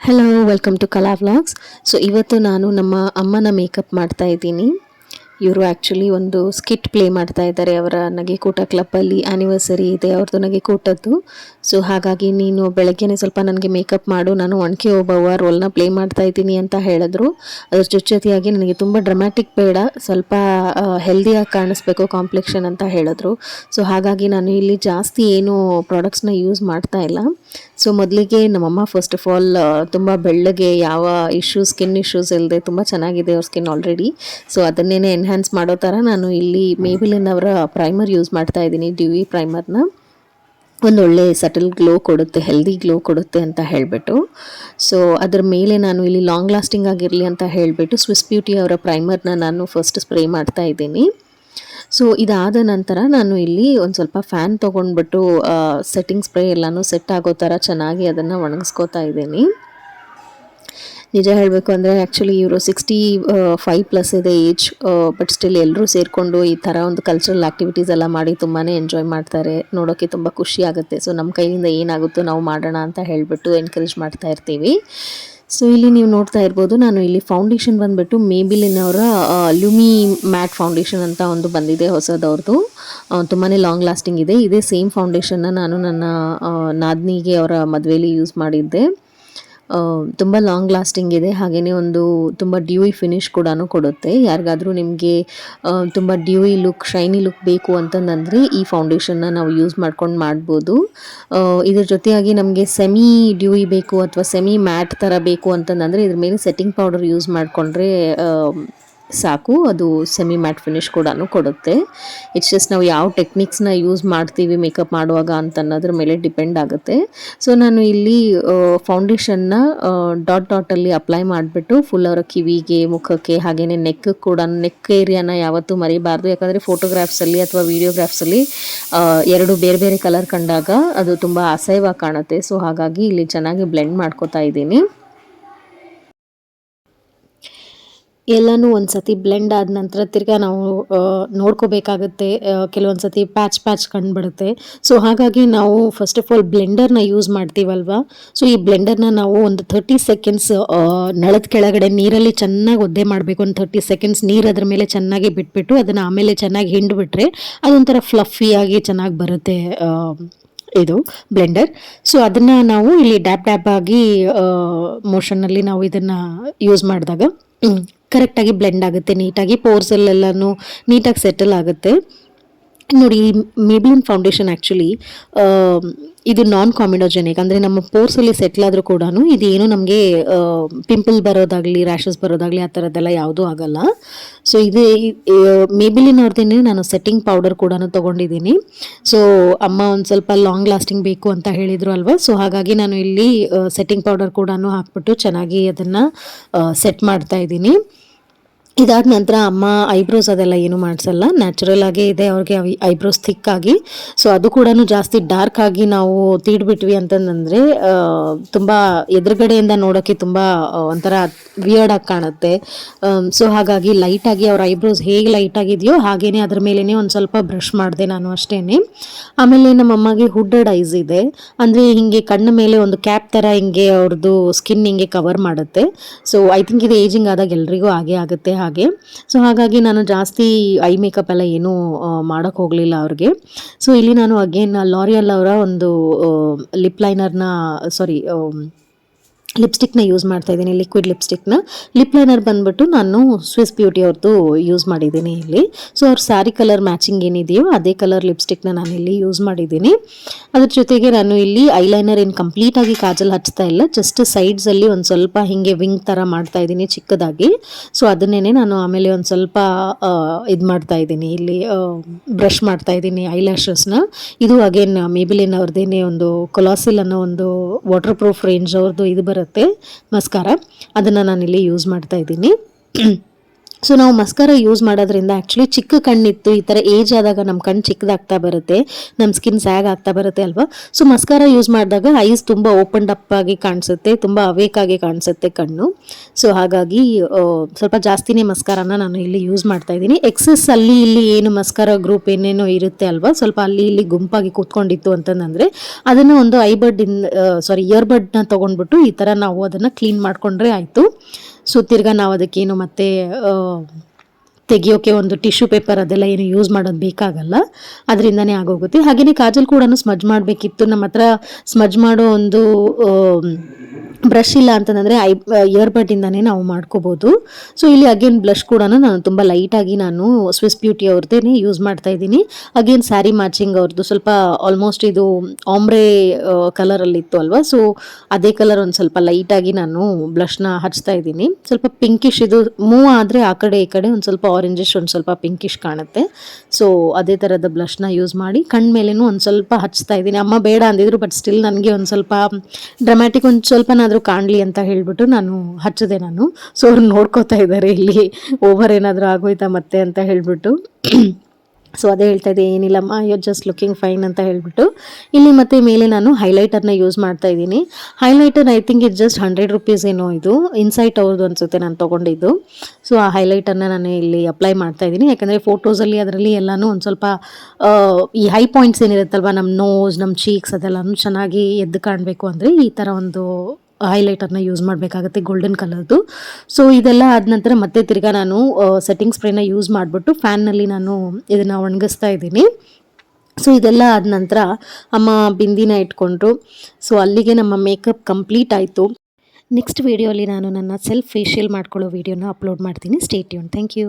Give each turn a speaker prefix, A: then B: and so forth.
A: Hello welcome to Kala vlogs so ಇವತ್ತು ನಾನು ನಮ್ಮ ಅಮ್ಮನ ಮೇಕಪ್ ಮಾಡ್ತಾ ಇದ್ದೀನಿ. ಇವರು ಆ್ಯಕ್ಚುಲಿ ಒಂದು ಸ್ಕಿಟ್ ಪ್ಲೇ ಮಾಡ್ತಾ ಇದ್ದಾರೆ. ಅವರ ನಗೆಕೂಟ ಕ್ಲಬ್ಬಲ್ಲಿ ಆ್ಯನಿವರ್ಸರಿ ಇದೆ, ಅವ್ರದ್ದು ನಗೆಕೂಟದ್ದು. ಸೊ ಹಾಗಾಗಿ ನೀನು ಬೆಳಗ್ಗೆನೇ ಸ್ವಲ್ಪ ನನಗೆ ಮೇಕಪ್ ಮಾಡು. ನಾನು ಒಣಕೆ ಒಬ್ಬವ ರೋಲ್ನ ಪ್ಲೇ ಮಾಡ್ತಾ ಇದ್ದೀನಿ ಅಂತ ಹೇಳಿದ್ರು. ಅದ್ರ ಜೊತೆಯಾಗಿ ನನಗೆ ತುಂಬ ಡ್ರಮ್ಯಾಟಿಕ್ ಬೇಡ. ಸ್ವಲ್ಪ ಹೆಲ್ದಿಯಾಗಿ ಕಾಣಿಸ್ಬೇಕು ಕಾಂಪ್ಲೆಕ್ಷನ್ ಅಂತ ಹೇಳಿದ್ರು. ಸೊ ಹಾಗಾಗಿ ನಾನು ಇಲ್ಲಿ ಜಾಸ್ತಿ ಏನು ಪ್ರಾಡಕ್ಟ್ಸ್ನ ಯೂಸ್ ಮಾಡ್ತಾ ಇಲ್ಲ. ಸೊ ಮೊದಲಿಗೆ ನಮ್ಮಮ್ಮ ಫಸ್ಟ್ ಆಫ್ ಆಲ್ ತುಂಬ ಬೆಳ್ಳಗೆ ಯಾವ ಇಶ್ಯೂಸ್ ಸ್ಕಿನ್ ಇಶ್ಯೂಸ್ ಇಲ್ಲದೆ ತುಂಬ ಚೆನ್ನಾಗಿದೆ ಅವ್ರ ಸ್ಕಿನ್ ಆಲ್ರೆಡಿ ಸೊ ಅದನ್ನೇ ಎನ್ಹ್ಯಾನ್ಸ್ ಮಾಡೋ ಥರ ನಾನು ಇಲ್ಲಿ ಮೇಬಿಲಿನ್ ಅವರ ಪ್ರೈಮರ್ ಯೂಸ್ ಮಾಡ್ತಾ ಇದ್ದೀನಿ ಡ್ಯೂವಿ ಪ್ರೈಮರ್ನ ಒಂದು ಒಳ್ಳೆ ಸಟಲ್ ಗ್ಲೋ ಕೊಡುತ್ತೆ ಹೆಲ್ದಿ ಗ್ಲೋ ಕೊಡುತ್ತೆ ಅಂತ ಹೇಳಿಬಿಟ್ಟು. ಸೊ ಅದರ ಮೇಲೆ ನಾನು ಇಲ್ಲಿ ಲಾಂಗ್ ಲಾಸ್ಟಿಂಗ್ ಆಗಿರಲಿ ಅಂತ ಹೇಳಿಬಿಟ್ಟು ಸ್ವಿಸ್ ಬ್ಯೂಟಿ ಅವರ ಪ್ರೈಮರ್ನ ನಾನು ಫಸ್ಟ್ ಸ್ಪ್ರೇ ಮಾಡ್ತಾ ಇದ್ದೀನಿ. ಸೊ ಇದಾದ ನಂತರ ನಾನು ಇಲ್ಲಿ ಒಂದು ಸ್ವಲ್ಪ ಫ್ಯಾನ್ ತೊಗೊಂಡ್ಬಿಟ್ಟು ಸೆಟ್ಟಿಂಗ್ ಸ್ಪ್ರೇ ಎಲ್ಲನೂ ಸೆಟ್ ಆಗೋ ಥರ ಚೆನ್ನಾಗಿ ಅದನ್ನು ಒಣಗಿಸ್ಕೋತಾ ಇದ್ದೀನಿ. ನಿಜ ಹೇಳಬೇಕು ಅಂದರೆ ಆ್ಯಕ್ಚುಲಿ ಇವರು ಸಿಕ್ಸ್ಟಿ ಫೈವ್ ಪ್ಲಸ್ ಇದೆ ಏಜ್ ಬಟ್ ಸ್ಟಿಲ್ ಎಲ್ಲರೂ ಸೇರಿಕೊಂಡು ಈ ಥರ ಒಂದು ಕಲ್ಚರಲ್ ಆ್ಯಕ್ಟಿವಿಟೀಸ್ ಎಲ್ಲ ಮಾಡಿ ತುಂಬಾ ಎಂಜಾಯ್ ಮಾಡ್ತಾರೆ. ನೋಡೋಕ್ಕೆ ತುಂಬ ಖುಷಿ ಆಗುತ್ತೆ. ಸೊ ನಮ್ಮ ಕೈಯಿಂದ ಏನಾಗುತ್ತೋ ನಾವು ಮಾಡೋಣ ಅಂತ ಹೇಳಿಬಿಟ್ಟು ಎನ್ಕರೇಜ್ ಮಾಡ್ತಾ ಇರ್ತೀವಿ. ಸೊ ಇಲ್ಲಿ ನೀವು ನೋಡ್ತಾ ಇರ್ಬೋದು, ನಾನು ಇಲ್ಲಿ ಫೌಂಡೇಶನ್ ಬಂದುಬಿಟ್ಟು ಅವರ ಲ್ಯೂಮಿ ಮ್ಯಾಟ್ ಫೌಂಡೇಶನ್ ಅಂತ ಒಂದು ಬಂದಿದೆ ಹೊಸದವ್ರದ್ದು ತುಂಬಾ ಲಾಂಗ್ ಲಾಸ್ಟಿಂಗ್ ಇದೆ. ಇದೇ ಸೇಮ್ ಫೌಂಡೇಶನ್ನ ನಾನು ನನ್ನ ನಾದ್ನಿಗೆ ಅವರ ಮದುವೆಯಲ್ಲಿ ಯೂಸ್ ಮಾಡಿದ್ದೆ. ತುಂಬ ಲಾಂಗ್ ಲಾಸ್ಟಿಂಗ್ ಇದೆ. ಹಾಗೆಯೇ ಒಂದು ತುಂಬ ಡ್ಯೂಯಿ ಫಿನಿಶ್ ಕೂಡ ಕೊಡುತ್ತೆ. ಯಾರಿಗಾದರೂ ನಿಮಗೆ ತುಂಬ ಡ್ಯೂಯಿ ಲುಕ್ ಶೈನಿ ಲುಕ್ ಬೇಕು ಅಂತಂದರೆ ಈ ಫೌಂಡೇಶನ್ನ ನಾವು ಯೂಸ್ ಮಾಡ್ಕೊಂಡು ಮಾಡ್ಬೋದು. ಇದ್ರ ಜೊತೆಯಾಗಿ ನಮಗೆ ಸೆಮಿ ಡ್ಯೂಯಿ ಬೇಕು ಅಥವಾ ಸೆಮಿ ಮ್ಯಾಟ್ ಥರ ಬೇಕು ಅಂತಂದರೆ ಇದ್ರ ಮೇಲೆ ಸೆಟ್ಟಿಂಗ್ ಪೌಡರ್ ಯೂಸ್ ಮಾಡಿಕೊಂಡ್ರೆ ಸಾಕು, ಅದು ಸೆಮಿ ಮ್ಯಾಟ್ ಫಿನಿಶ್ ಕೂಡ ಕೊಡುತ್ತೆ. ಇಟ್ಸ್ ಜಸ್ಟ್ ನಾವು ಯಾವ ಟೆಕ್ನಿಕ್ಸ್ನ ಯೂಸ್ ಮಾಡ್ತೀವಿ ಮೇಕಪ್ ಮಾಡುವಾಗ ಅಂತ ಅನ್ನೋದ್ರ ಮೇಲೆ ಡಿಪೆಂಡ್ ಆಗುತ್ತೆ. ಸೊ ನಾನು ಇಲ್ಲಿ ಫೌಂಡೇಶನ್ನ ಡಾಟ್ ಡಾಟಲ್ಲಿ ಅಪ್ಲೈ ಮಾಡಿಬಿಟ್ಟು ಫುಲ್ ಅವರ ಕಿವಿಗೆ, ಮುಖಕ್ಕೆ ಹಾಗೆಯೇ ನೆಕ್ ಕೂಡ ನೆಕ್ ಏರಿಯಾನ ಯಾವತ್ತೂ ಮರಿಬಾರ್ದು. ಯಾಕಂದರೆ ಫೋಟೋಗ್ರಾಫ್ಸಲ್ಲಿ ಅಥವಾ ವೀಡಿಯೋಗ್ರಾಫ್ಸಲ್ಲಿ ಎರಡು ಬೇರೆ ಬೇರೆ ಕಲರ್ ಕಂಡಾಗ ಅದು ತುಂಬ ಅಸಹ್ಯವಾಗಿ ಕಾಣುತ್ತೆ. ಸೊ ಹಾಗಾಗಿ ಇಲ್ಲಿ ಚೆನ್ನಾಗಿ ಬ್ಲೆಂಡ್ ಮಾಡ್ಕೋತಾ ಇದ್ದೀನಿ. ಎಲ್ಲನೂ ಒಂದು ಸತಿ ಬ್ಲೆಂಡ್ ಆದ ನಂತರ ತಿರ್ಗಾ ನಾವು ನೋಡ್ಕೋಬೇಕಾಗುತ್ತೆ ಕೆಲವೊಂದು ಸತಿ ಪ್ಯಾಚ್ ಪ್ಯಾಚ್ ಕಂಡುಬಿಡುತ್ತೆ. ಸೊ ಹಾಗಾಗಿ ನಾವು ಫಸ್ಟ್ ಆಫ್ ಆಲ್ ಬ್ಲೆಂಡರ್ನ ಯೂಸ್ ಮಾಡ್ತೀವಲ್ವ? ಸೊ ಈ ಬ್ಲೆಂಡರ್ನ ನಾವು ಒಂದು ಥರ್ಟಿ ಸೆಕೆಂಡ್ಸ್ ನಳದ ಕೆಳಗಡೆ ನೀರಲ್ಲಿ ಚೆನ್ನಾಗಿ ಒದ್ದೆ ಮಾಡಬೇಕು. ಒಂದು ಥರ್ಟಿ ಸೆಕೆಂಡ್ಸ್ ನೀರು ಅದ್ರ ಮೇಲೆ ಚೆನ್ನಾಗಿ ಬಿಟ್ಬಿಟ್ಟು ಅದನ್ನು ಆಮೇಲೆ ಚೆನ್ನಾಗಿ ಹಿಂಡ್ಬಿಟ್ರೆ ಅದೊಂಥರ ಫ್ಲಫಿಯಾಗಿ ಚೆನ್ನಾಗಿ ಬರುತ್ತೆ ಇದು ಬ್ಲೆಂಡರ್ ಸೊ ಅದನ್ನು ನಾವು ಇಲ್ಲಿ ಡ್ಯಾಪ್ ಡ್ಯಾಪ್ ಆಗಿ ಮೋಷನ್ನಲ್ಲಿ ನಾವು ಇದನ್ನು ಯೂಸ್ ಮಾಡಿದಾಗ ಕರೆಕ್ಟಾಗಿ ಬ್ಲೆಂಡ್ ಆಗುತ್ತೆ ನೀಟಾಗಿ ಪೋರ್ಸಲ್ಲೆಲ್ಲನೂ ನೀಟಾಗಿ ಸೆಟಲ್ ಆಗುತ್ತೆ. ನೋಡಿ ಈ ಮೇಬ್ಲಿನ್ ಫೌಂಡೇಶನ್ ಆ್ಯಕ್ಚುಲಿ ಇದು ನಾನ್ ಕಾಮಿಡೋಜೆನಿಕ್ ಅಂದರೆ ನಮ್ಮ ಪೋರ್ಸಲ್ಲಿ ಸೆಟ್ಲ್ ಆದರೂ ಕೂಡ ಇದೇನು ನಮಗೆ ಪಿಂಪಲ್ ಬರೋದಾಗಲಿ ರ್ಯಾಷಸ್ ಬರೋದಾಗಲಿ ಆ ಥರದ್ದೆಲ್ಲ ಯಾವುದೂ ಆಗಲ್ಲ. ಸೊ ಇದು ಮೇಬಿಲಿನ್ ಅವ್ರದ್ದೇನೆ ನಾನು ಸೆಟ್ಟಿಂಗ್ ಪೌಡರ್ ಕೂಡ ತೊಗೊಂಡಿದ್ದೀನಿ. ಸೊ ಅಮ್ಮ ಒಂದು ಸ್ವಲ್ಪ ಲಾಂಗ್ ಲಾಸ್ಟಿಂಗ್ ಬೇಕು ಅಂತ ಹೇಳಿದರು ಅಲ್ವಾ? ಸೊ ಹಾಗಾಗಿ ನಾನು ಇಲ್ಲಿ ಸೆಟ್ಟಿಂಗ್ ಪೌಡರ್ ಕೂಡ ಹಾಕ್ಬಿಟ್ಟು ಚೆನ್ನಾಗಿ ಅದನ್ನು ಸೆಟ್ ಮಾಡ್ತಾ ಇದ್ದೀನಿ. ಇದಾದ ನಂತರ ಅಮ್ಮ ಐಬ್ರೋಸ್ ಅದೆಲ್ಲ ಏನು ಮಾಡಿಸಲ್ಲ. ನ್ಯಾಚುರಲ್ ಆಗೇ ಇದೆ, ಅವ್ರಿಗೆ ಐಬ್ರೋಸ್ ಥಿಕ್ ಆಗಿ. ಸೊ ಅದು ಕೂಡ ಜಾಸ್ತಿ ಡಾರ್ಕ್ ಆಗಿ ನಾವು ತೀಡ್ಬಿಟ್ವಿ ಅಂತಂದರೆ ತುಂಬ ಎದುರುಗಡೆಯಿಂದ ನೋಡೋಕೆ ತುಂಬ ಒಂಥರ ವಿಯರ್ಡ್ ಆಗಿ ಕಾಣುತ್ತೆ. ಸೊ ಹಾಗಾಗಿ ಲೈಟಾಗಿ ಅವ್ರ ಐಬ್ರೋಸ್ ಹೇಗೆ ಲೈಟ್ ಆಗಿದೆಯೋ ಹಾಗೇನೆ ಅದ್ರ ಮೇಲೇ ಒಂದು ಸ್ವಲ್ಪ ಬ್ರಷ್ ಮಾಡಿದೆ ನಾನು ಅಷ್ಟೇ ಆಮೇಲೆ ನಮ್ಮ ಅಮ್ಮಗೆ ಹುಡ್ಡೆಡ್ ಐಸ್ ಇದೆ. ಅಂದರೆ ಹಿಂಗೆ ಕಣ್ಣ ಮೇಲೆ ಒಂದು ಕ್ಯಾಪ್ ಥರ ಹಿಂಗೆ ಅವ್ರದ್ದು ಸ್ಕಿನ್ ಹಿಂಗೆ ಕವರ್ ಮಾಡುತ್ತೆ. ಸೊ ಐ ಥಿಂಕ್ ಇದು ಏಜಿಂಗ್ ಆದಾಗ ಎಲ್ರಿಗೂ ಹಾಗೆ ಆಗುತ್ತೆ. ಹಾಗೆ. ಸೊ ಹಾಗಾಗಿ ನಾನು ಜಾಸ್ತಿ ಐ ಮೇಕಪ್ ಎಲ್ಲ ಏನೂ ಮಾಡೋಕ್ಕೆ ಹೋಗಲಿಲ್ಲ ಅವ್ರಿಗೆ. ಸೊ ಇಲ್ಲಿ ನಾನು ಅಗೇನ್ ಲಾರಿಯಲ್ ಅವರ ಒಂದು ಲಿಪ್ ಲೈನರ್ನ ಸಾರಿ ಲಿಪ್ಸ್ಟಿಕ್ನ ಯೂಸ್ ಮಾಡ್ತಾ ಇದ್ದೀನಿ ಲಿಕ್ವಿಡ್ ಲಿಪ್ಸ್ಟಿಕ್ನ. ಲಿಪ್ ಲೈನರ್ ಬಂದ್ಬಿಟ್ಟು ನಾನು ಸ್ವಿಸ್ ಬ್ಯೂಟಿ ಅವ್ರದ್ದು ಯೂಸ್ ಮಾಡಿದ್ದೀನಿ ಇಲ್ಲಿ. ಸೊ ಅವ್ರ ಸ್ಯಾರಿ ಕಲರ್ ಮ್ಯಾಚಿಂಗ್ ಏನಿದೆಯೋ ಅದೇ ಕಲರ್ ಲಿಪ್ಸ್ಟಿಕ್ನ ನಾನು ಇಲ್ಲಿ ಯೂಸ್ ಮಾಡಿದ್ದೀನಿ. ಅದ್ರ ಜೊತೆಗೆ ನಾನು ಇಲ್ಲಿ ಐಲೈನರ್ ಏನು ಕಂಪ್ಲೀಟಾಗಿ ಕಾಜಲ್ ಹಚ್ತಾ ಇಲ್ಲ ಜಸ್ಟ್ ಸೈಡ್ಸಲ್ಲಿ ಒಂದು ಸ್ವಲ್ಪ ಹೀಗೆ ವಿಂಗ್ ಥರ ಮಾಡ್ತಾ ಇದ್ದೀನಿ ಚಿಕ್ಕದಾಗಿ. ಸೊ ಅದನ್ನೇ ನಾನು ಆಮೇಲೆ ಒಂದು ಸ್ವಲ್ಪ ಇದು ಮಾಡ್ತಾ ಇದ್ದೀನಿ, ಇಲ್ಲಿ ಬ್ರಷ್ ಮಾಡ್ತಾ ಇದ್ದೀನಿ ಐಲ್ಯಾಶಸ್ನ ಇದು ಅಗೇನ್ ಮೇಬಿಲಿನ್ ಅವ್ರದ್ದೇನೆ ಒಂದು ಕೊಲಾಸಿಲ್ ಅನ್ನೋ ಒಂದು ವಾಟರ್ ಪ್ರೂಫ್ ರೇಂಜ್ ಅವ್ರದ್ದು ಇದು ಬರುತ್ತೆ. ಬರುತ್ತೆ ಮಸ್ಕಾರ. ಅದನ್ನು ನಾನಿಲ್ಲಿ ಯೂಸ್ ಮಾಡ್ತಾ ಇದ್ದೀನಿ. ಸೊ ನಾವು ಮಸ್ಕಾರ ಯೂಸ್ ಮಾಡೋದ್ರಿಂದ ಆ್ಯಕ್ಚುಲಿ ಚಿಕ್ಕ ಕಣ್ಣಿತ್ತು, ಈ ಥರ ಏಜ್ ಆದಾಗ ನಮ್ಮ ಕಣ್ಣು ಚಿಕ್ಕದಾಗ್ತಾ ಬರುತ್ತೆ ನಮ್ಮ ಸ್ಕಿನ್ ಸ್ಯಾಗ್ ಆಗ್ತಾ ಬರುತ್ತೆ ಅಲ್ವಾ? ಸೊ ಮಸ್ಕಾರ ಯೂಸ್ ಮಾಡಿದಾಗ ಐಸ್ ತುಂಬ ಓಪನ್ ಅಪ್ ಆಗಿ ಕಾಣಿಸುತ್ತೆ, ತುಂಬ ಅವೇಕ್ ಆಗಿ ಕಾಣಿಸುತ್ತೆ ಕಣ್ಣು. ಸೊ ಹಾಗಾಗಿ ಸ್ವಲ್ಪ ಜಾಸ್ತಿನೇ ಮಸ್ಕಾರನ ನಾನು ಇಲ್ಲಿ ಯೂಸ್ ಮಾಡ್ತಾ ಇದ್ದೀನಿ. ಎಕ್ಸಸ್ ಅಲ್ಲಿ ಇಲ್ಲಿ ಏನು ಮಸ್ಕಾರ ಗ್ರೂಪ್ ಏನೇನೋ ಇರುತ್ತೆ ಅಲ್ವಾ? ಸ್ವಲ್ಪ ಅಲ್ಲಿ ಇಲ್ಲಿ ಗುಂಪಾಗಿ ಕೂತ್ಕೊಂಡಿತ್ತು ಅಂತಂದರೆ, ಅದನ್ನು ಒಂದು ಐ ಇನ್ ಸಾರಿ ಇಯರ್ಬಡ್ನ ತೊಗೊಂಡ್ಬಿಟ್ಟು ಈ ಥರ ನಾವು ಅದನ್ನು ಕ್ಲೀನ್ ಮಾಡಿಕೊಂಡ್ರೆ ಆಯಿತು. ಸೊ ನಾವು ಅದಕ್ಕೇನು ಮತ್ತೆ ತೆಗಿಯೋಕೆ ಒಂದು ಟಿಶ್ಯೂ ಪೇಪರ್ ಅದೆಲ್ಲ ಏನು ಯೂಸ್ ಮಾಡೋದು ಬೇಕಾಗಲ್ಲ. ಅದರಿಂದನೇ ಆಗೋಗುತ್ತೆ. ಹಾಗೆಯೇ ಕಾಜಲ್ ಕೂಡ ಸ್ಮಜ್ ಮಾಡಬೇಕಿತ್ತು. ನಮ್ಮ ಹತ್ರ ಸ್ಮಜ್ ಮಾಡೋ ಒಂದು ಬ್ರಷ್ ಇಲ್ಲ ಅಂತಂದರೆ ಐ ಇಯರ್ಬಡ್ಡಿಂದನೇ ನಾವು ಮಾಡ್ಕೋಬೋದು. ಸೊ ಇಲ್ಲಿ ಅಗೇನ್ ಬ್ಲಷ್ ಕೂಡ ನಾನು ತುಂಬ ಲೈಟಾಗಿ ನಾನು ಸ್ವಿಸ್ ಬ್ಯೂಟಿ ಅವ್ರದ್ದೇ ಯೂಸ್ ಮಾಡ್ತಾ ಇದ್ದೀನಿ. ಅಗೇನ್ ಸ್ಯಾರಿ ಮ್ಯಾಚಿಂಗ್ ಅವ್ರದ್ದು ಸ್ವಲ್ಪ ಆಲ್ಮೋಸ್ಟ್ ಇದು ಆಮ್ರೆ ಕಲರಲ್ಲಿತ್ತು ಅಲ್ವಾ? ಸೊ ಅದೇ ಕಲರ್ ಒಂದು ಸ್ವಲ್ಪ ಲೈಟಾಗಿ ನಾನು ಬ್ಲಷ್ನ ಹಚ್ತಾ ಇದ್ದೀನಿ. ಸ್ವಲ್ಪ ಪಿಂಕಿಶ್ ಇದು ಮೂವ್ ಆದರೆ ಆ ಕಡೆ ಈ ಕಡೆ ಒಂದು ಸ್ವಲ್ಪ ಆರೆಂಜಿಶ್ ಒಂದು ಸ್ವಲ್ಪ ಪಿಂಕಿಶ್ ಕಾಣುತ್ತೆ. ಸೊ ಅದೇ ಥರದ ಬ್ಲಷ್ನ ಯೂಸ್ ಮಾಡಿ ಕಣ್ಣು ಮೇಲೇನು ಒಂದು ಸ್ವಲ್ಪ ಹಚ್ತಾ ಇದ್ದೀನಿ. ಅಮ್ಮ ಬೇಡ ಅಂದಿದ್ರು ಬಟ್ ಸ್ಟಿಲ್ ನನಗೆ ಒಂದು ಸ್ವಲ್ಪ ಡ್ರಮ್ಯಾಟಿಕ್ ಒಂದು ಸ್ವಲ್ಪನಾದರೂ ಕಾಣಲಿ ಅಂತ ಹೇಳಿಬಿಟ್ಟು ನಾನು ಹಚ್ಚಿದೆ ನಾನು. ಸೊ ಅವ್ರು ನೋಡ್ಕೋತಾ ಇದ್ದಾರೆ ಇಲ್ಲಿ. ಓವರ್ ಏನಾದರೂ ಆಗೋಯ್ತಾ ಮತ್ತೆ ಅಂತ ಹೇಳ್ಬಿಟ್ಟು. ಸೊ ಅದೇ ಹೇಳ್ತಾ ಇದ್ದೆ, ಏನಿಲ್ಲಮ್ಮ ಯು ಜಸ್ಟ್ ಲುಕಿಂಗ್ ಫೈನ್ ಅಂತ ಹೇಳ್ಬಿಟ್ಟು. ಇಲ್ಲಿ ಮತ್ತೆ ಮೇಲೆ ನಾನು ಹೈಲೈಟರ್ನ ಯೂಸ್ ಮಾಡ್ತಾ ಇದ್ದೀನಿ. Highlighter I think it just hundred rupees ಏನೋ ಇದು. ಇನ್ಸೈಟ್ ಅವ್ರದ್ದು ಅನಿಸುತ್ತೆ ನಾನು ತೊಗೊಂಡಿದ್ದು. ಸೊ ಆ ಹೈಲೈಟರ್ನ ನಾನು ಇಲ್ಲಿ ಅಪ್ಲೈ ಮಾಡ್ತಾ ಇದ್ದೀನಿ. ಯಾಕಂದರೆ ಫೋಟೋಸಲ್ಲಿ ಅದರಲ್ಲಿ ಎಲ್ಲನೂ ಒಂದು ಸ್ವಲ್ಪ ಈ ಹೈ ಪಾಯಿಂಟ್ಸ್ ಏನಿರುತ್ತಲ್ವ ನಮ್ಮ ನೋಸ್ ನಮ್ಮ ಚೀಕ್ಸ್ ಅದೆಲ್ಲನೂ ಚೆನ್ನಾಗಿ ಎದ್ದು ಕಾಣಬೇಕು ಅಂದರೆ ಈ ಥರ ಒಂದು ಹೈಲೈಟರ್ನ ಯೂಸ್ ಮಾಡಬೇಕಾಗುತ್ತೆ ಗೋಲ್ಡನ್ ಕಲರ್ದು ಸೊ ಇದೆಲ್ಲ ಆದ ನಂತರ ಮತ್ತೆ ತಿರ್ಗಾ ನಾನು ಸೆಟ್ಟಿಂಗ್ ಸ್ಪ್ರೇನ ಯೂಸ್ ಮಾಡಿಬಿಟ್ಟು ಫ್ಯಾನ್ನಲ್ಲಿ ನಾನು ಇದನ್ನು ಒಣಗಿಸ್ತಾ ಇದ್ದೀನಿ. ಸೊ ಇದೆಲ್ಲ ಆದ ನಂತರ ಅಮ್ಮ ಬಿಂದಿನ ಇಟ್ಕೊಂಡ್ರು. ಸೊ ಅಲ್ಲಿಗೆ ನಮ್ಮ ಮೇಕಪ್ ಕಂಪ್ಲೀಟ್ ಆಯಿತು. ನೆಕ್ಸ್ಟ್ ವೀಡಿಯೋಲಿ ನಾನು ನನ್ನ ಸೆಲ್ಫ್ ಫೇಶಿಯಲ್ ಮಾಡ್ಕೊಳ್ಳೋ ವೀಡಿಯೋನ ಅಪ್ಲೋಡ್ ಮಾಡ್ತೀನಿ. Stay tuned thank you